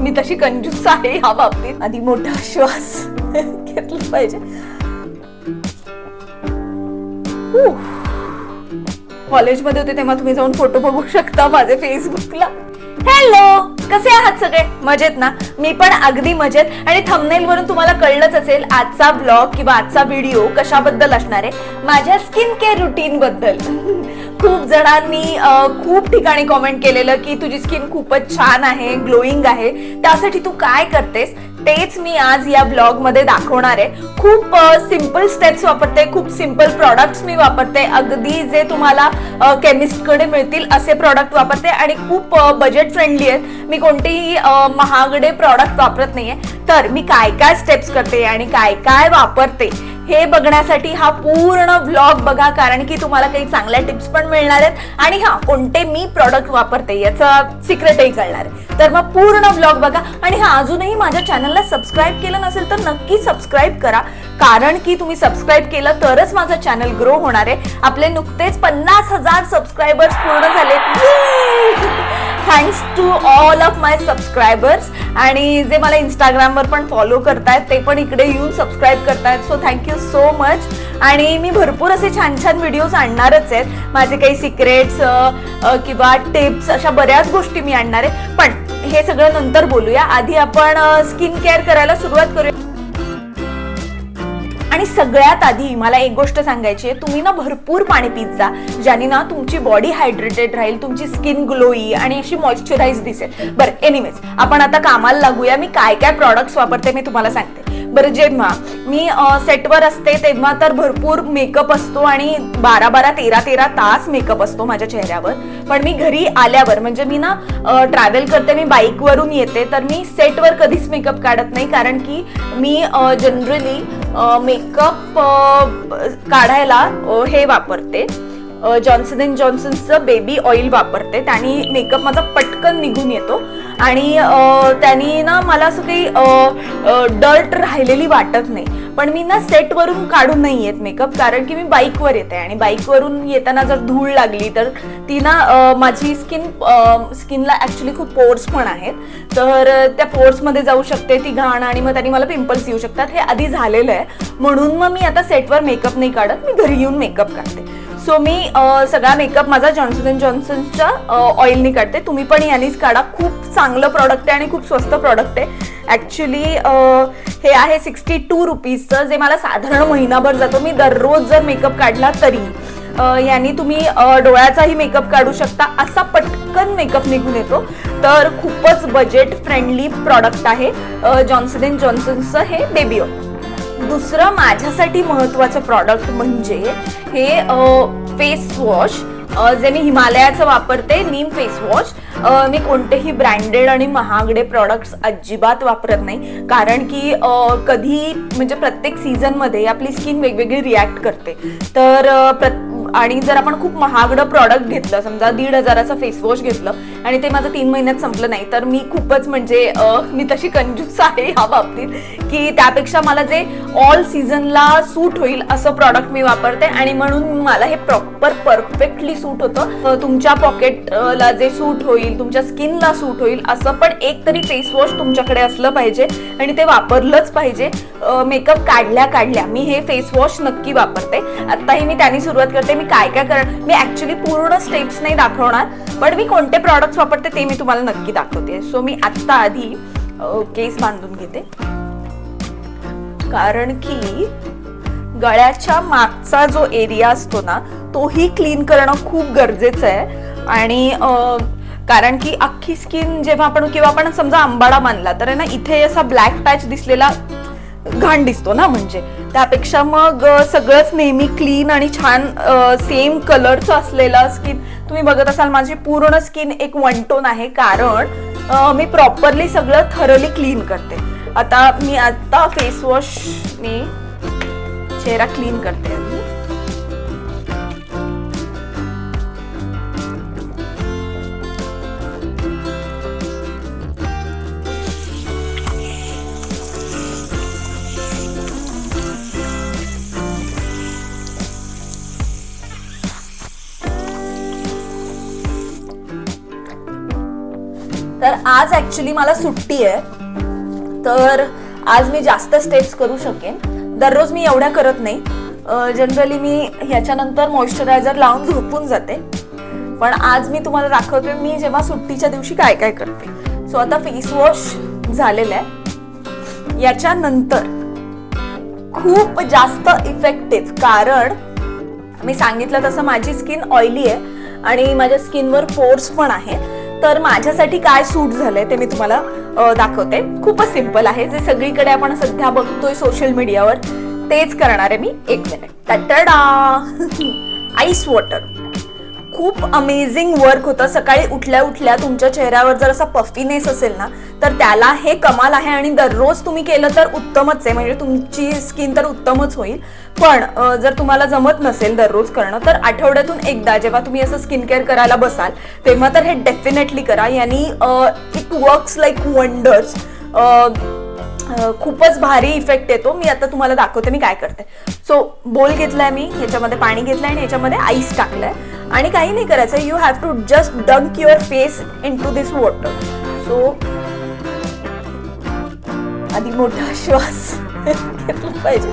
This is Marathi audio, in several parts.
मी तशी कंजूस आहे ह्या बाबतीत. आधी मोठा श्वास घेतला पाहिजे. कॉलेजमध्ये होते तेव्हा तुम्ही जाऊन फोटो बघू शकता माझे फेसबुकला हॅलो कसे आहात सगळे? मजेत ना? मी पण अगदी मजेत. आणि थंबनेल वरून तुम्हाला कळलंच असेल आजचा ब्लॉग किंवा आजचा व्हिडिओ कशाबद्दल असणार आहे? माझ्या स्किन केअर रुटीन बद्दल. खूप जणांनी खूप ठिकाणी कॉमेंट केलेलं की तुझी स्किन खूपच छान आहे ग्लोईंग आहे. त्यासाठी तू काय करतेस? तेच मी आज या ब्लॉगमध्ये दाखवणार आहे. खूप सिंपल स्टेप्स वापरते खूप सिंपल प्रॉडक्ट्स मी वापरते. अगदी जे तुम्हाला केमिस्टकडे मिळतील असे प्रॉडक्ट वापरते आणि खूप बजेट फ्रेंडली आहेत. मी कोणतेही महागडे प्रॉडक्ट वापरत नाहीये. तर मी काय काय स्टेप्स करते आणि काय काय वापरते हे बघण्यासाठी हा पूर्ण व्लॉग बघा कारण की तुम्हाला काही चांगल्या टिप्स पण मिळणार आहेत. आणि हा कोणते मी प्रॉडक्ट वापरते याचं सिक्रेटही कळणार आहे. तर मग पूर्ण व्लॉग बघा. आणि हा अजूनही माझ्या चॅनलला सबस्क्राईब केलं नसेल तर नक्की सबस्क्राईब करा. कारण की तुम्ही सबस्क्राईब केलं तरच माझं चॅनल ग्रो होणार आहे. आपले नुकतेच पन्नास हजार सबस्क्रायबर्स पूर्ण झालेत. Thanks to all of my subscribers. आणि जे मला इंस्टाग्रामवर पण फॉलो करतायत ते पण इकडे येऊन सबस्क्राईब करतायत. सो थँक्यू सो मच आणि मी भरपूर असे छान छान व्हिडिओज आणणारच आहेत. माझे काही सिक्रेट्स किंवा टिप्स अशा बऱ्याच गोष्टी मी आणणार आहे. पण हे सगळं नंतर बोलूया. आधी आपण स्किन केअर करायला सुरुवात करूया. आणि सगळ्यात आधी मला एक गोष्ट सांगायची आहे. तुम्ही ना भरपूर पाणी पित जा ज्याने ना तुमची बॉडी हायड्रेटेड राहील तुमची स्किन ग्लोई आणि अशी मॉइश्चराईज दिसेल. बरं एनिवेज आपण आता कामाला लागूया. मी काय काय प्रॉडक्ट्स वापरते मी तुम्हाला सांगते. बरं जेव्हा मी सेटवर असते तेव्हा तर भरपूर मेकअप असतो आणि बारा बारा तेरा तेरा तास मेकअप असतो माझ्या चेहऱ्यावर. पण मी घरी आल्यावर म्हणजे मी ना ट्रॅव्हल करते मी बाईकवरून येते तर मी सेटवर कधीच मेकअप काढत नाही कारण की मी जनरली मेकअप काढायला हे वापरते. जॉन्सन अँड जॉन्सनचं बेबी ऑइल वापरते त्याने मेकअप माझा पटकन निघून येतो. आणि त्यांनी ना मला असं काही डर्ट राहिलेली वाटत नाही. पण मी ना सेटवरून काढून नाही येत मेकअप कारण की मी बाईकवर येते आणि बाईकवरून येताना जर धूळ लागली तर ती ना माझी स्किन स्किनला ॲक्च्युली खूप पोर्स पण आहेत. तर त्या पोर्समध्ये जाऊ शकते ती घाण आणि मग त्यांनी मला पिंपल्स येऊ शकतात. हे आधी झालेलं आहे. म्हणून मग मी आता सेटवर मेकअप नाही काढत मी घरी येऊन मेकअप काढते सो मी सगळा मेकअप माझा जॉन्सन अँड जॉन्सनच्या ऑइलनी काढते तुम्ही पण यानीच काढा. खूप चांगलं प्रॉडक्ट आहे आणि खूप स्वस्त प्रॉडक्ट आहे. ॲक्च्युली हे आहे सिक्स्टी टू रुपीजचं जे मला साधारण महिनाभर जातो. मी दररोज जर मेकअप काढला तरी याने तुम्ही डोळ्याचाही मेकअप काढू शकता. असा पटकन मेकअप निघून येतो. तर खूपच बजेट फ्रेंडली प्रॉडक्ट आहे जॉन्सन अँड जॉन्सनचं हे बेबी ऑइल दुसरं माझ्यासाठी महत्त्वाचं प्रॉडक्ट म्हणजे हे फेस वॉश जे मी हिमालयाचं वापरते नीम फेस वॉश मी कोणतेही ब्रँडेड आणि महागडे प्रॉडक्ट्स अजिबात वापरत नाही. कारण की कधी म्हणजे प्रत्येक सीझनमध्ये आपली स्किन वेगवेगळी रिॲक्ट करते. तर प्रत्येक आणि जर आपण खूप महागडं प्रॉडक्ट घेतलं समजा दीड हजाराचं फेस वॉश घेतलं आणि ते माझं तीन महिन्यात संपलं नाही तर मी खूपच म्हणजे मी तशी कंजूस आहे ह्या बाबतीत की त्यापेक्षा मला जे ऑल सीझनला सूट होईल असं प्रॉडक्ट मी वापरते आणि म्हणून मला हे प्रॉपर परफेक्टली सूट होतं. तुमच्या पॉकेटला जे सूट होईल तुमच्या स्किनला सूट होईल असं पण एक तरी फेस वॉश तुमच्याकडे असलं पाहिजे आणि ते वापरलंच पाहिजे. मेकअप काढल्या काढल्या मी हे फेस वॉश नक्की वापरते. आत्ताही मी त्यांनी सुरुवात करते मी काय काय कर मी ऍक्च्युली पूर्ण स्टेप्स नाही दाखवणार पण मी कोणते प्रॉडक्ट्स वापरते ते मी तुम्हाला नक्की दाखवते. सो मी आत्ता आधी केस बांधून घेते. कारण की गळ्याच्या मागचा जो एरिया असतो ना तोही क्लीन करणं खूप गरजेचं आहे. आणि कारण की अख्खी स्किन जेव्हा आपण किंवा आपण समजा आंबाडा बांधला तर आहे ना इथे असा ब्लॅक पॅच दिसलेला घाण दिसतो ना म्हणजे. त्यापेक्षा मग सगळंच नेहमी क्लीन आणि छान सेम कलरचं असलेलं स्किन तुम्ही बघत असाल माझी पूर्ण स्किन एक वन टोन आहे. कारण मी प्रॉपरली सगळं थरली क्लीन करते. आता मी आता फेस वॉशने चेहरा क्लीन करते. आज ऍक्च्युली मला सुट्टी आहे. तर आज मी जास्त स्टेप्स करू शकेन. दररोज मी एवढ्या करत नाही. जनरली मी ह्याच्यानंतर मॉइश्चरायझर लावून झोपून जाते. पण आज मी तुम्हाला दाखवते मी जेव्हा सुट्टीच्या दिवशी काय काय करते. सो आता फेस वॉश झालेलं आहे. याच्यानंतर खूप जास्त इफेक्टिव्ह कारण मी सांगितलं तसं माझी स्किन ऑइली आहे आणि माझ्या स्किनवर पोर्स पण आहे. तर माझ्यासाठी काय सूट झालंय ते मी तुम्हाला दाखवते. खूपच सिंपल आहे. जे सगळीकडे आपण सध्या बघतोय सोशल मीडियावर तेच करणार आहे मी. एक मिनिट आईस वॉटर खूप अमेझिंग वर्क होतं. सकाळी उठल्या उठल्या तुमच्या चेहऱ्यावर जर असा पफीनेस असेल ना तर त्याला हे कमाल आहे आणि दररोज तुम्ही केलं तर उत्तमच आहे. म्हणजे तुमची स्किन तर उत्तमच होईल. पण जर तुम्हाला जमत नसेल दररोज करणं तर आठवड्यातून एकदा जेव्हा तुम्ही असं स्किन केअर करायला बसाल तेव्हा तर हे डेफिनेटली करा. यांनी इट वर्क्स लाईक वंडर्स खूपच भारी इफेक्ट येतो. मी आता तुम्हाला दाखवते मी काय करते. सो बोल घेतलाय मी ह्याच्यामध्ये पाणी घेतलंय आणि ह्याच्यामध्ये आईस टाकलंय. आणि काही नाही करायचं you have to just dunk your face into this water so आधी मोठा श्वास घेतला पाहिजे.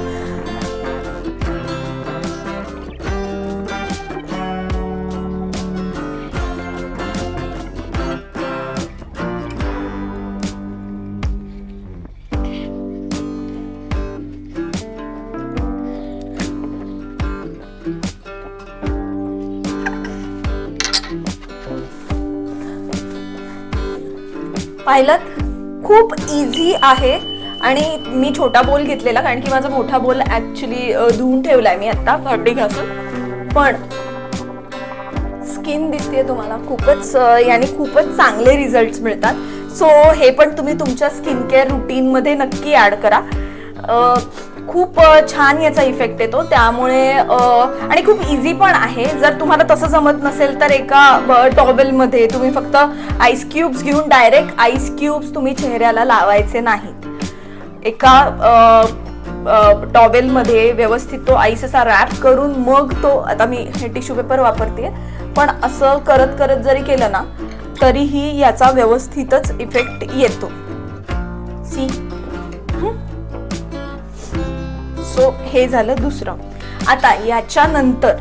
पाहिलं खूप इझी आहे. आणि मी छोटा बोल घेतलेला कारण की माझा मोठा बोल ऍक्च्युली धुवून ठेवलाय मी आता भांडी घासून. पण स्किन दिसते तुम्हाला खूपच याने खूपच चांगले रिझल्ट मिळतात. सो हे पण तुम्ही तुमच्या स्किन केअर रुटीनमध्ये नक्की ॲड करा. खूप छान याचा इफेक्ट येतो. त्यामुळे आणि खूप इझी पण आहे. जर तुम्हाला तसं जमत नसेल तर एका टॉवेलमध्ये तुम्ही फक्त आईस क्यूब्स घेऊन डायरेक्ट आईस क्यूब्स तुम्ही चेहऱ्याला लावायचे नाहीत. एका टॉवेलमध्ये व्यवस्थित तो आईस असा रॅप करून मग तो आता मी हे टिश्यू पेपर वापरते पण असं करत करत जरी केलं ना तरीही याचा व्यवस्थितच इफेक्ट येतो. सी सो हे झालं दुसरं. आता याच्यानंतर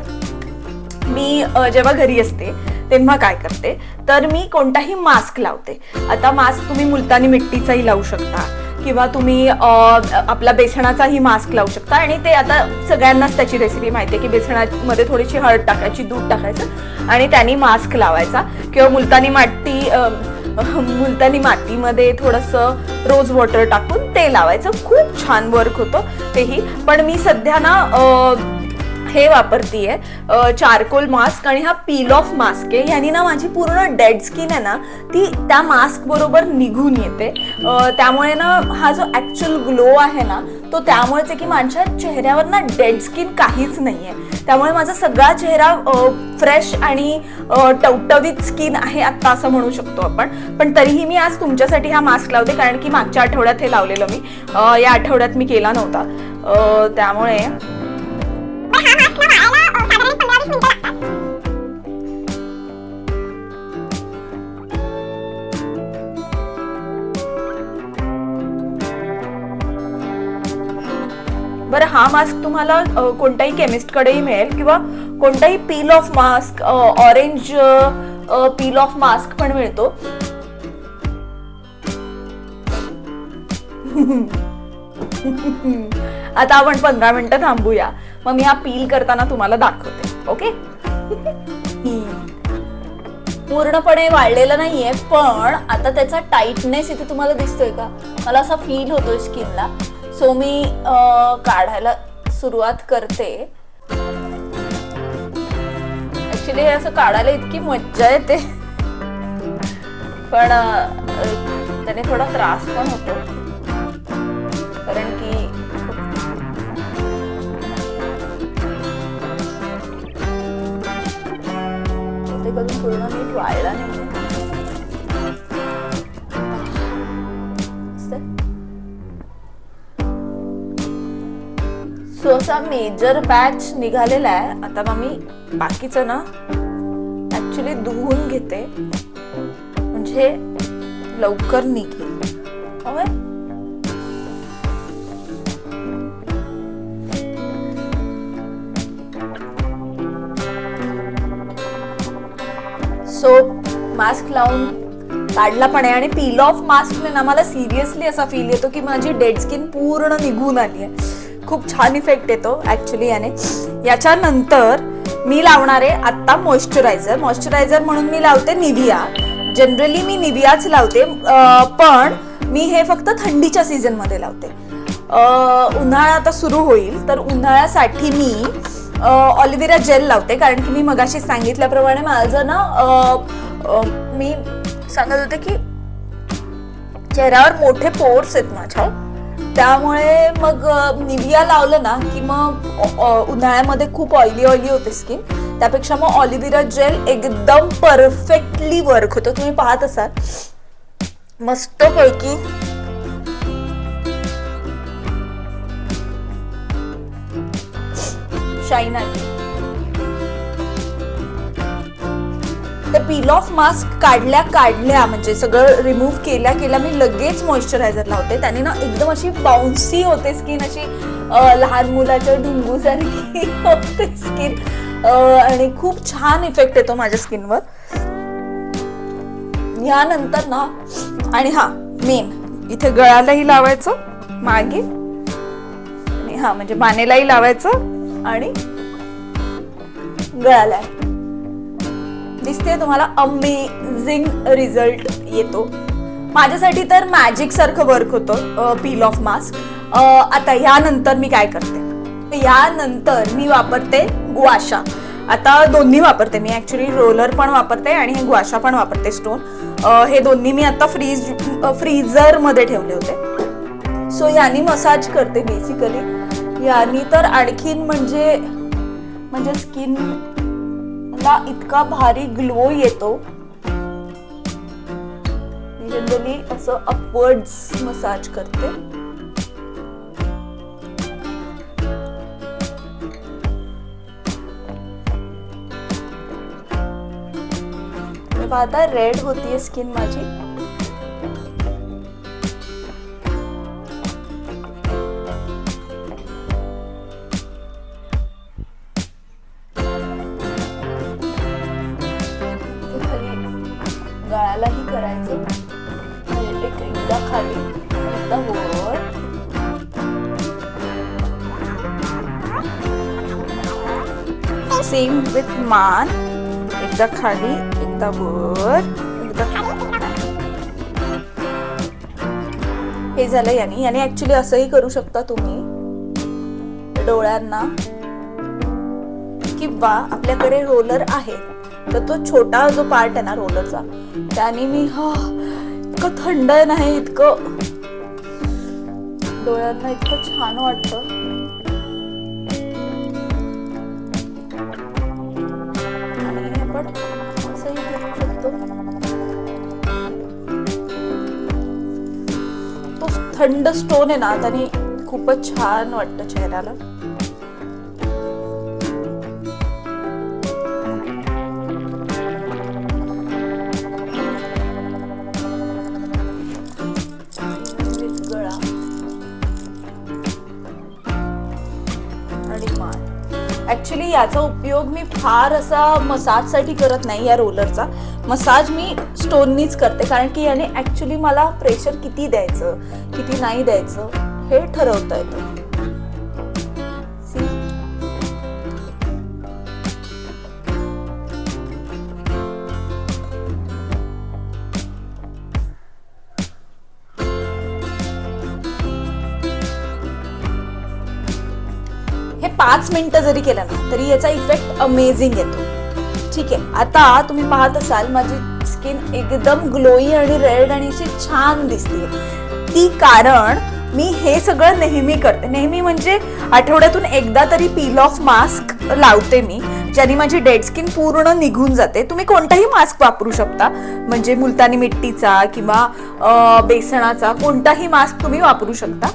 मी जेव्हा घरी असते तेव्हा काय करते? तर मी कोणताही मास्क लावते. आता मास्क तुम्ही मुलतानी मिट्टीचाही लावू शकता किंवा तुम्ही आपला बेसणाचाही मास्क लावू शकता आणि ते आता सगळ्यांनाच त्याची रेसिपी माहिती आहे की बेसणामध्ये थोडीशी हळद टाकायची दूध टाकायचं आणि त्यांनी मास्क लावायचा किंवा मुलतानी माटी मुलतानी मातीमध्ये थोडंसं रोज वॉटर टाकून ते लावायचं. खूप छान वर्क होतं तेही. पण मी सध्या ना हे वापरतीये. चारकोल मास्क आणि हा पील ऑफ मास्क आहे. ह्यानी ना माझी पूर्ण डेड स्किन आहे ना ती त्या मास्क बरोबर निघून येते. त्यामुळे ना हा जो ऍक्च्युअल ग्लो आहे ना तो त्यामुळेच आहे की माझ्या चेहऱ्यावर ना डेड स्किन काहीच आहे त्यामुळे माझा सगळा चेहरा फ्रेश आणि टवटवीत स्किन आहे आत्ता असं म्हणू शकतो आपण. पण तरीही मी आज तुमच्यासाठी हा मास्क लावते कारण की मागच्या आठवड्यात हे लावलेलं मी. या आठवड्यात मी केला नव्हता. त्यामुळे अ, त्यामुळे बरं हा मास्क तुम्हाला कोणत्याही केमिस्टकडेही मिळेल किंवा कोणताही peel off mask orange peel off mask पण मिळतो. आता आपण पंधरा मिनिटं थांबूया. मग मी हा पील करताना तुम्हाला दाखवते. ओके पूर्णपणे वाढलेलं नाहीये पण आता त्याचा टाईटनेस इथे तुम्हाला दिसतोय का? मला असा फील होतोय स्किनला सो मी काढायला सुरुवात करते. ऍक्च्युली हे असं काढायला इतकी मज्जा येते. पण त्याने थोडा त्रास पण होतो. बहुतेक अजून पूर्ण नीट वाळला नाही सो असा मेजर बॅच निघालेला आहे. आता मग मी बाकीचं ना ऍक्च्युली धुवून घेते. म्हणजे लवकर निघेल. सोप मास्क लावून काढला पण आहे आणि पील ऑफ मास्कने ना मला सिरियसली असा फील येतो की माझी डेड स्किन पूर्ण निघून आली आहे. खूप छान इफेक्ट येतो ऍक्च्युली याने. याच्यानंतर मी लावणार आहे आत्ता मॉइश्चरायझर मॉइश्चरायझर म्हणून मी लावते निव्हिया जनरली मी निवियाच लावते पण मी हे फक्त थंडीच्या सीझनमध्ये लावते. उन्हाळा आता सुरू होईल तर उन्हाळ्यासाठी मी ऑलिव्हिरा जेल लावते कारण की मी मगाशी सांगितल्याप्रमाणे माझं ना मी सांगत होते की चेहऱ्यावर मोठे पोर्स आहेत माझ्या. त्यामुळे मग निविया लावलं ना की मग उन्हाळ्यामध्ये खूप ऑइली ऑइली होते स्किन त्यापेक्षा मग ऑलिव्हिरा जेल एकदम परफेक्टली वर्क होतं. तुम्ही पाहत असाल. मस्त पैकी तर पील ऑफ मास्क काढल्या काढल्या म्हणजे सगळं रिमूव्ह केल्या केल्या मी लगेच मॉइश्चरायझर लावते. त्याने ना एकदम अशी बाउन्सी होते स्किन अशी लहान मुलाच्या ढुंगूसारखी होते स्किन आणि खूप छान इफेक्ट येतो माझ्या स्किनवर यानंतर ना आणि हा मेन इथे गळालाही लावायचं मागे. आणि हा म्हणजे मानेलाही लावायचं. आणि गळाला दिसते तुम्हाला अमेझिंग रिझल्ट येतो. माझ्यासाठी तर मॅजिक सारखं वर्क होतं पील ऑफ मास्क आता ह्यानंतर मी काय करते? यानंतर मी वापरते गुआशा आता दोन्ही वापरते मी. ॲक्च्युली रोलर पण वापरते आणि हे गुआशा पण वापरते स्टोन हे दोन्ही मी आता फ्रीज फ्रीजरमध्ये ठेवले होते. सो यानी मसाज करते बेसिकली यानी तर आणखीन म्हणजे म्हणजे स्किन ला इतका भारी ग्लो येतो. जनरली असं अपवर्ड्स मसाज करते. आता रेड होतीये स्किन माझी. सेम विथ मान एकदा खाली एकदा वर एकदा हे झालं याने. याने ऍक्च्युली असंही करू शकता तुम्ही. डोळ्यांना. किंवा आपल्याकडे रोलर आहे तर तो छोटा जो पार्ट आहे ना रोलरचा त्याने मी हा इतकं थंड नाही इतकं. डोळ्यांना इतकं छान वाटतं. थंड स्टोन आहे ना त्याने खूपच छान वाटतं चेहऱ्याला. आणि ऍक्च्युली याचा उपयोग मी फार असा मसाजसाठी करत नाही या रोलरचा मसाज मी स्टोननीच करते कारण की याने ऍक्च्युली मला प्रेशर किती द्यायचं किती नाही द्यायचं हे ठरवता येतं. हे पाच मिनिटं जरी केलं ना तरी याचा इफेक्ट अमेझिंग येतो. ठीक आहे. आता तुम्ही पाहत असाल माझी स्किन एकदम ग्लोई आणि रेड आणि अशी छान दिसते ती कारण मी हे सगळं नेहमी करते. नेहमी म्हणजे आठवड्यातून एकदा तरी पील ऑफ मास्क लावते मी. ज्याने माझी डेड स्किन पूर्ण निघून जाते तुम्ही कोणताही मास्क वापरू शकता. म्हणजे मुलतानी मिट्टीचा किंवा बेसनाचा कोणताही मास्क तुम्ही वापरू शकता.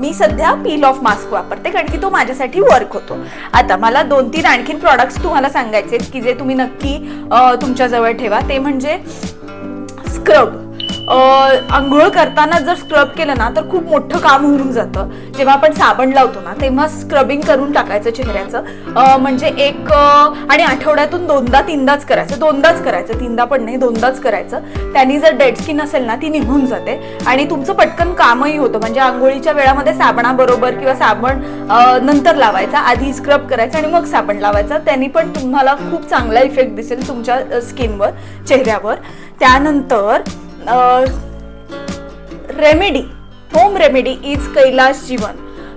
मी सध्या पील ऑफ मास्क वापरते कारण की तो माझ्यासाठी वर्क होतो. आता मला दोन तीन आणखीन प्रॉडक्ट्स तुम्हाला सांगायचे की जे तुम्ही नक्की तुमच्याजवळ ठेवा. ते म्हणजे स्क्रब आंघोळ करताना जर स्क्रब केलं ना तर खूप मोठं काम होऊन जातं. जेव्हा आपण साबण लावतो ना तेव्हा स्क्रबिंग करून टाकायचं चेहऱ्याचं. म्हणजे एक आणि आठवड्यातून दोनदा तीनदाच करायचं. दोनदाच करायचं. तीनदा पण नाही दोनदाच करायचं. त्यांनी जर डेड स्किन असेल ना ती निघून जाते. आणि तुमचं पटकन कामही होतं. म्हणजे आंघोळीच्या वेळामध्ये साबणाबरोबर किंवा साबण नंतर लावायचा. आधी स्क्रब करायचा आणि मग साबण लावायचा. त्यांनी पण तुम्हाला खूप चांगला इफेक्ट दिसेल तुमच्या स्किनवर चेहऱ्यावर. त्यानंतर remedy home remedy is Kailash Jeevan.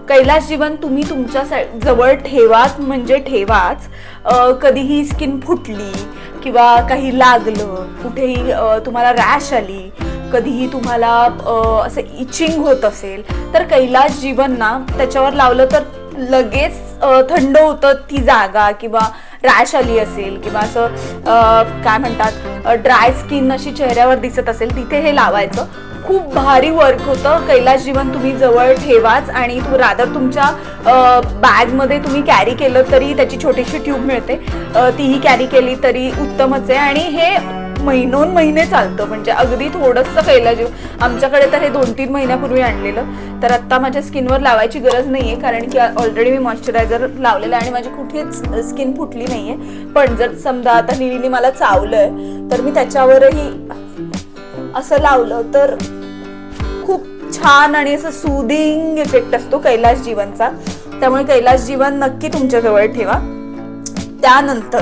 Kailash Jeevan तुम्ही तुमच्या जवळ ठेवाच म्हणजे ठेवाच. कधीही स्किन फुटली किंवा काही लागलं कुठेही तुम्हाला रॅश आली कधीही तुम्हाला असं इचिंग होत असेल तर कैलाश जीवन ना त्याच्यावर लावलं तर लगेच थंड होतं ती जागा किंवा रॅश आली असेल किंवा असं काय म्हणतात ड्राय स्किन अशी चेहऱ्यावर दिसत असेल तिथे हे लावायचं. खूप भारी वर्क होतं. कैलाश जीवन तुम्ही जवळ ठेवाच आणि तू रादर तुमच्या बॅगमध्ये तुम्ही कॅरी केलं तरी त्याची छोटीशी ट्यूब मिळते. तीही कॅरी केली तरी उत्तमच आहे. आणि हे महिनोन महिने चालतं. म्हणजे अगदी थोडंसं कैलाश आमच्याकडे तर हे दोन तीन महिन्यापूर्वी आणलेलं. तर आत्ता माझ्या स्किनवर लावायची गरज नाही आहे कारण की ऑलरेडी मी मॉइश्चरायझर लावलेलं आहे आणि माझी कुठेच स्किन फुटली नाही आहे पण जर समजा आता निळीने मला चावलं आहे तर मी त्याच्यावरही असं लावलं तर खूप छान आणि असं सुदिंग इफेक्ट असतो कैलाश जीवनचा. त्यामुळे कैलाश जीवन नक्की तुमच्याजवळ ठेवा. त्यानंतर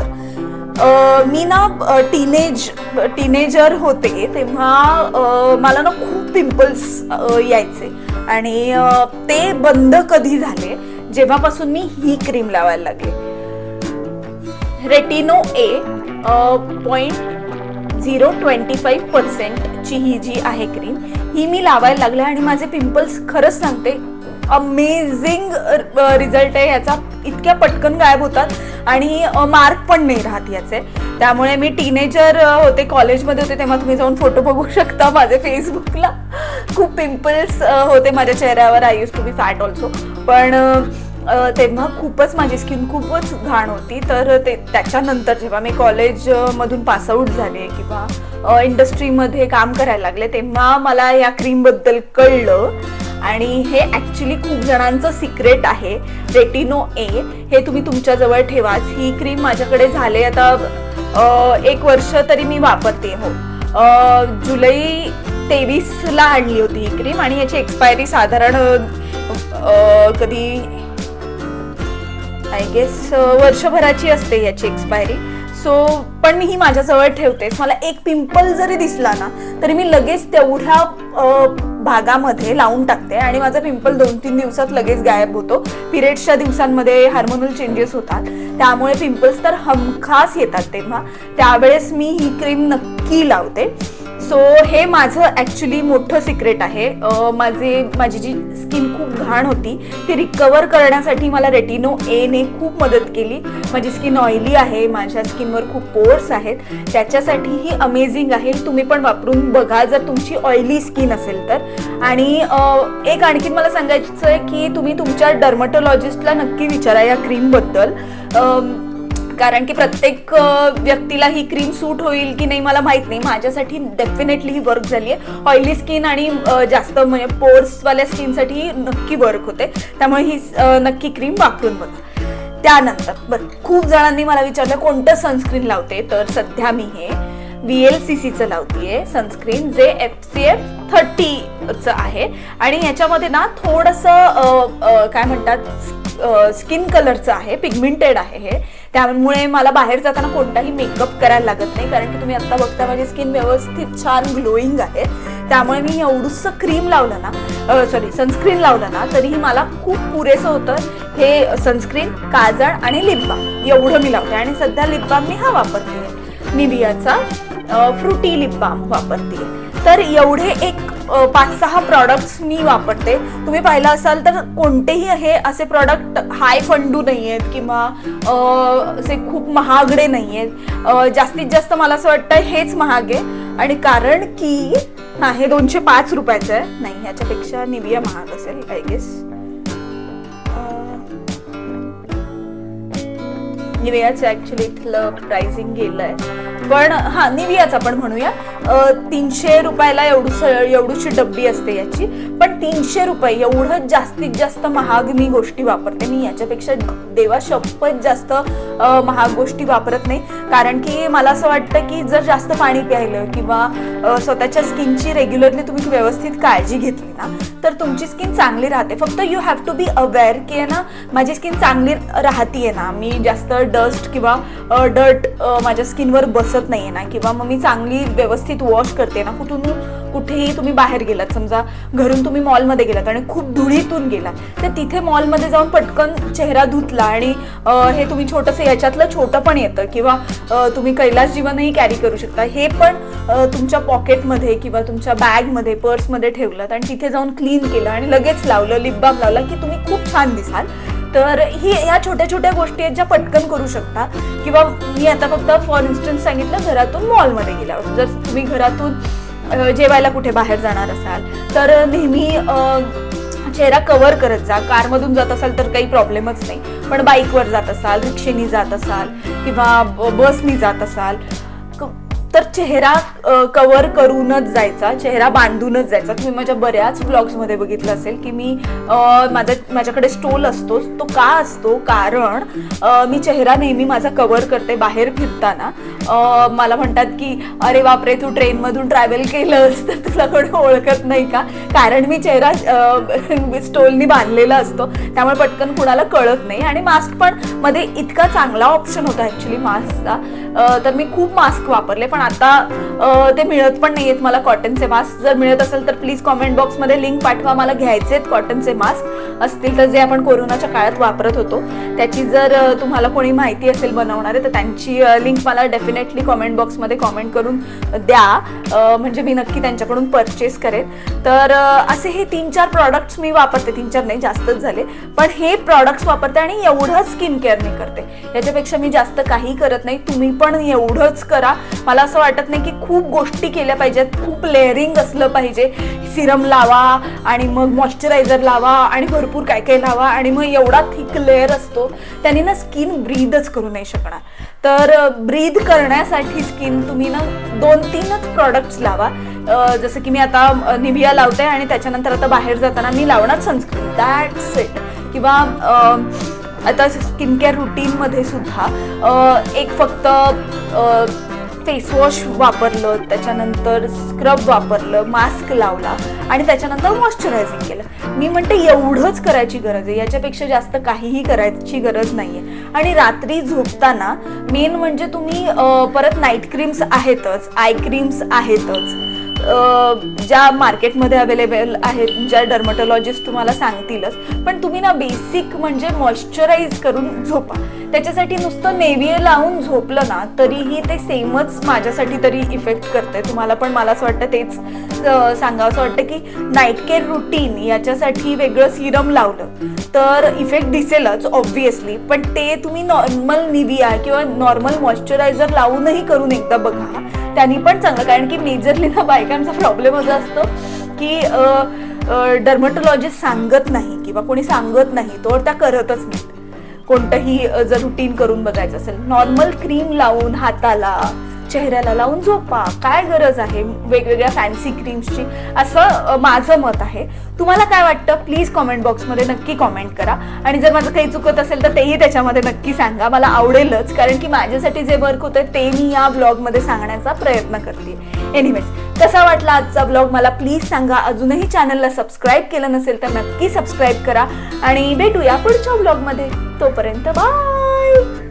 मी ना टीनेज टीनेजर होते तेव्हा मला ना खूप पिंपल्स यायचे. आणि ते बंद कधी झाले? जेव्हापासून मी ही क्रीम लावायला लागले. Retino A point zero twenty five पर्सेंटची ही जी आहे क्रीम ही मी लावायला लागले आणि माझे पिंपल्स खरंच सांगते अमेझिंग रिझल्ट आहे. याचा इतक्या पटकन गायब होतात. आणि मार्क पण नाही राहत याचे. त्यामुळे मी टीनेजर होते कॉलेजमध्ये होते तेव्हा तुम्ही जाऊन फोटो बघू शकता माझे फेसबुकला खूप पिंपल्स होते माझ्या चेहऱ्यावर. I use to be fat also पण तेव्हा खूपच माझी स्किन खूपच घाण होती. तर ते त्याच्यानंतर जेव्हा मी कॉलेजमधून पासआउट झाले किंवा इंडस्ट्रीमध्ये काम करायला लागले तेव्हा मला या क्रीमबद्दल कळलं. आणि हे ॲक्च्युली खूप जणांचं सिक्रेट आहे. रेटिनो ए हे तुम्ही तुमच्याजवळ ठेवाच. ही क्रीम माझ्याकडे झाले आता एक वर्ष तरी मी वापरते हो. जुलै तेवीसला आणली होती ही क्रीम आणि याची एक्सपायरी साधारण कधी आय गेस वर्षभराची असते याची एक्सपायरी सो पण मी ही माझ्याजवळ ठेवतेच मला एक पिंपल जरी दिसला ना तरी मी लगेच तेवढ्या भागामध्ये लावून टाकते. आणि माझा पिंपल दोन तीन दिवसात लगेच गायब होतो. पिरियड्सच्या दिवसांमध्ये हार्मोनल चेंजेस होतात. त्यामुळे पिंपल्स तर हमखास येतात तेव्हा. त्यावेळेस मी ही क्रीम नक्की लावते. सो हे माझं ॲक्च्युली मोठं सिक्रेट आहे. माझे माझी जी स्किन खूप घाण होती ती रिकवर करण्यासाठी मला रेटिनो एने खूप मदत केली. माझी स्किन ऑइली आहे माझ्या स्किनवर खूप पोर्स आहेत. त्याच्यासाठी ही अमेझिंग आहे. तुम्ही पण वापरून बघा जर तुमची ऑइली स्किन असेल तर. आणि एक आणखीन मला सांगायचं आहे की तुम्ही तुमच्या डर्मटोलॉजिस्टला नक्की विचारा या क्रीमबद्दल कारण की प्रत्येक व्यक्तीला ही क्रीम सूट होईल की नाही मला माहीत नाही. माझ्यासाठी डेफिनेटली ही वर्क झाली आहे ऑइली स्किन आणि जास्त म्हणजे पोर्सवाल्या स्किनसाठी ही नक्की वर्क होते. त्यामुळे ही नक्की क्रीम वापरून बघा. त्यानंतर बरं खूप जणांनी मला विचारलं कोणतं सनस्क्रीन लावते? तर सध्या मी हे व्ही एल सी सीचं लावतीये. सनस्क्रीन जे एफ सी एफ थर्टीचं आहे. आणि याच्यामध्ये ना थोडंसं काय म्हणतात स्किन कलरचं आहे. पिगमेंटेड आहे हे. त्यामुळे मला बाहेर जाताना कोणताही मेकअप करायला लागत नाही कारण की तुम्ही आत्ता बघता माझी स्किन व्यवस्थित छान ग्लोईंग आहे. त्यामुळे मी एवढंसं क्रीम लावलं ना सॉरी सनस्क्रीन लावलं ना तरीही मला खूप पुरेसं होतं हे सनस्क्रीन काजळ आणि लिप बाम एवढं मी लावते. आणि सध्या लिप बाम मी हा वापरते. निवियाचा फ्रुटी लिप बाम वापरते. तर एवढे एक पाच सहा प्रॉडक्ट्स मी वापरते. तुम्ही पाहिलं असाल तर कोणतेही हे असे प्रॉडक्ट हाय फंडू नाही आहेत किंवा असे खूप महागडे नाही आहेत जास्तीत जास्त मला असं वाटतं हेच महाग आहे. आणि कारण की हा हे दोनशे पाच रुपयाचं आहे. नाही ह्याच्यापेक्षा निविया महाग असेल आय गेस निवियाचं ॲक्च्युली इथलं प्राइसिंग गेलंय. पण हा निवियाचं आपण म्हणूया. तीनशे रुपयाला एवढूस एवढूशी डब्बी असते याची. पण तीनशे रुपये एवढं जास्तीत जास्त महाग मी गोष्टी वापरते. मी याच्यापेक्षा देवा शपथ जास्त महाग गोष्टी वापरत नाही. कारण की मला असं वाटतं की जर जास्त पाणी प्यायलं किंवा स्वतःच्या स्किनची रेग्युलरली तुम्ही व्यवस्थित काळजी घेतली ना तर तुमची स्किन चांगली राहते. फक्त you have to be aware की आहे ना माझी स्किन चांगली राहतीये ना. मी जास्त डस्ट किंवा डर्ट माझ्या स्किनवर बसत नाहीये ना किंवा मग मी चांगली व्यवस्थित वॉश करते ना कुठून कुठेही तुम्ही बाहेर गेलात समजा घरून तुम्ही मॉलमध्ये गेलात आणि खूप धुळीतून गेलात तर तिथे मॉलमध्ये जाऊन पटकन चेहरा धुतला आणि हे तुम्ही छोटंसं याच्यातलं छोटं पण येतं किंवा तुम्ही कैलास जीवनही कॅरी करू शकता. हे पण तुमच्या पॉकेटमध्ये किंवा तुमच्या बॅगमध्ये पर्समध्ये ठेवलं आणि तिथे जाऊन क्लीन केलं आणि लगेच लावलं लिप बाम लावला की तुम्ही खूप छान दिसाल. तर ही ह्या छोट्या छोट्या गोष्टी आहेत ज्या पटकन करू शकता. किंवा मी आता फक्त फॉर इन्स्टन्स सांगितलं घरातून मॉलमध्ये गेल्यावर. जर तुम्ही घरातून जेवायला कुठे बाहेर जाणार असाल तर नेहमी चेहरा कव्हर करत जा. कारमधून जात असाल तर काही प्रॉब्लेमच नाही. पण बाईकवर जात असाल रिक्षेनी जात असाल किंवा ब- बसनी जात असाल तर चेहरा कवर करूनच जायचा चेहरा बांधूनच जायचा. तुम्ही माझ्या बऱ्याच ब्लॉग्समध्ये बघितलं असेल की मी माझा माझ्याकडे स्टोल असतो तो का असतो? कारण मी चेहरा नेहमी माझा कवर करते बाहेर फिरताना. मला म्हणतात की अरे बापरे तू ट्रेनमधून ट्रॅव्हल केलंस तर तुला कोणी ओळखत नाही का? कारण मी चेहरा स्टोलनी बांधलेला असतो. त्यामुळे पटकन कुणाला कळत नाही. आणि मास्क पण मध्ये इतका चांगला ऑप्शन होता ॲक्च्युली मास्कचा तर मी खूप मास्क वापरले. पण आता ते मिळत पण नाहीयेत मला कॉटनचे मास्क जर मिळत असेल तर प्लीज कॉमेंट बॉक्समध्ये लिंक पाठवा. मला घ्यायचे आहेत कॉटनचे मास्क असतील तर जे आपण कोरोनाच्या काळात वापरत होतो. त्याची जर तुम्हाला कोणी माहिती असेल बनवणारे तर त्यांची लिंक मला डेफिनेटली कॉमेंट बॉक्समध्ये कॉमेंट करून द्या. म्हणजे मी नक्की त्यांच्याकडून परचेस करेन. तर असे हे तीन चार प्रॉडक्ट्स मी वापरते. तीन चार नाही जास्तच झाले. पण हे प्रॉडक्ट्स वापरते आणि एवढंच स्किन केअर मी करते. याच्यापेक्षा मी जास्त काही करत नाही. तुम्ही पण एवढंच करा. मला असं वाटत नाही की खूप गोष्टी केल्या पाहिजेत खूप लेअरिंग असलं पाहिजे. सिरम लावा आणि मग मॉइश्चरायझर लावा आणि भरपूर काय काय लावा आणि मग एवढा थिक लेअर असतो त्याने ना स्किन ब्रीदच करू नाही शकणार. तर ब्रीद करण्यासाठी स्किन तुम्ही ना दोन तीनच प्रॉडक्ट्स लावा. जसं की मी आता निव्हिया लावते आणि त्याच्यानंतर आता बाहेर जाताना मी लावणार सनस्क्रीन दॅट्स इट किंवा आता स्किन केअर रुटीनमध्ये सुद्धा एक फक्त फेस वॉश वापरलं त्याच्यानंतर स्क्रब वापरलं मास्क लावला आणि त्याच्यानंतर मॉइश्चरायझिंग केलं. मी म्हणते एवढंच करायची गरज आहे. याच्यापेक्षा जास्त काहीही करायची गरज नाही आहे आणि रात्री झोपताना मेन म्हणजे तुम्ही परत नाईट क्रीम्स आहेतच आय क्रीम्स आहेतच. ज्या मार्केटमध्ये अवेलेबल आहेत ज्या डर्मटॉलॉजिस्ट तुम्हाला सांगतीलच पण तुम्ही ना बेसिक म्हणजे मॉइश्चराईज करून झोपा. त्याच्यासाठी नुसतं नेव्हिए लावून झोपलं ना तरीही ते सेमच माझ्यासाठी तरी इफेक्ट करते तुम्हाला पण मला असं वाटतं तेच सांगावं असं वाटतं की नाईट केअर रुटीन याच्यासाठी वेगळं सिरम लावलं तर इफेक्ट दिसेलच ऑब्व्हियसली पण ते तुम्ही नॉर्मल निविया किंवा नॉर्मल मॉइश्चरायझर लावूनही करून एकदा बघा. त्यांनी पण चांगलं कारण की मेजरली ना बायकांचा प्रॉब्लेम असा असतो की डर्मटोलॉजिस्ट सांगत नाही किंवा कोणी सांगत नाही तर त्या करतच नाहीत कोणतंही जर रुटीन करून बघायचं असेल नॉर्मल क्रीम लावून हाताला चेहऱ्याला लावून झोपा. काय गरज आहे? वेगवेगळ्या फॅन्सी क्रीम्सची असं माझं मत आहे. तुम्हाला काय वाटतं? प्लीज कॉमेंट बॉक्समध्ये नक्की कॉमेंट करा. आणि जर माझं काही चुकत असेल तर तेही त्याच्यामध्ये नक्की सांगा. मला आवडेलच कारण की माझ्यासाठी जे वर्क होतं ते मी या ब्लॉगमध्ये सांगण्याचा प्रयत्न करते. एनिवेज कसा वाटला आजचा ब्लॉग मला प्लीज सांगा. अजूनही चॅनलला सबस्क्राईब केलं नसेल तर नक्की सबस्क्राईब करा. आणि भेटूया पुढच्या ब्लॉगमध्ये तोपर्यंत बाय